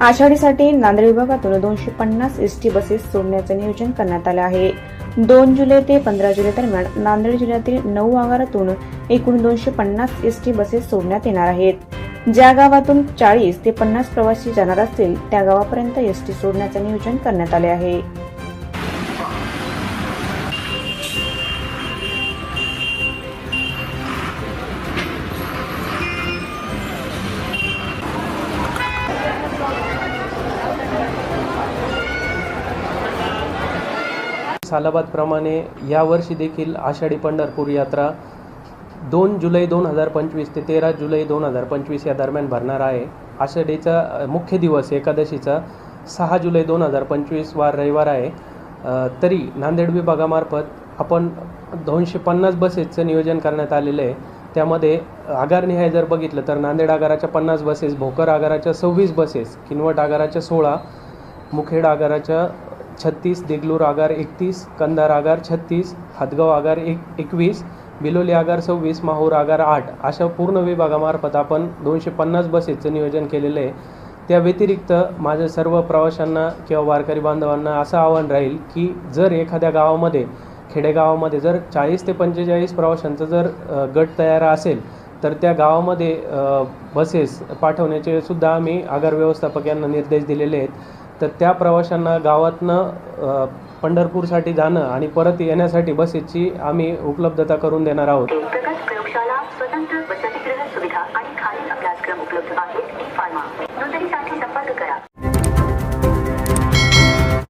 आषाढीसाठी नांदेड विभागातून दोनशे पन्नास एस टी बसेस सोडण्याचं नियोजन करण्यात आलं आहे. दोन जुलै ते पंधरा जुलै दरम्यान नांदेड जिल्ह्यातील नऊ आगारातून एकूण दोनशे पन्नास एस टी बसेस सोडण्यात येणार आहेत. ज्या गावातून चाळीस ते पन्नास प्रवासी जाणार असतील त्या गावापर्यंत एस टी सोडण्याचे नियोजन करण्यात आले आहे. सालाबादप्रमाणे यावर्षी देखील आषाढी पंढरपूर यात्रा दोन जुलै दोन हजार पंचवीस ते तेरा जुलै दोन हजार पंचवीस या दरम्यान भरणार आहे. आषाढीचा मुख्य दिवस एकादशीचा सहा जुलै दोन हजार पंचवीस वार रविवार आहे. तरी नांदेड विभागामार्फत आपण दोनशे पन्नास बसेसचं नियोजन करण्यात आलेलं आहे. त्यामध्ये आगारनिहाय जर बघितलं तर नांदेड आगाराच्या पन्नास बसेस भोकर आगाराच्या सव्वीस बसेस किनवट आगाराच्या सोळा मुखेड आगाराच्या छत्तीस देगलूर आगार एकतीस कंधार आगार छत्तीस हदगाव आगार एक एकवीस बिलोली आगार सव्वीस माहूर आगार आठ अशा पूर्ण विभागामार्फत आपण दोनशे पन्नास बसेसचं नियोजन केलेलं आहे. त्या व्यतिरिक्त माझ्या सर्व प्रवाशांना किंवा वारकरी बांधवांना असं आव्हान राहील की जर एखाद्या गावामध्ये खेडेगावामध्ये जर चाळीस ते पंचेचाळीस प्रवाशांचा जर गट तयार असेल तर त्या गावामध्ये बसेस पाठवण्याचे सुद्धा आम्ही आगार व्यवस्थापक यांना निर्देश दिलेले आहेत. तर त्या प्रवाशांना गावातनं पंढरपूरसाठी जाणं आणि परत येण्यासाठी बसेसची आम्ही उपलब्धता करून देणार आहोत.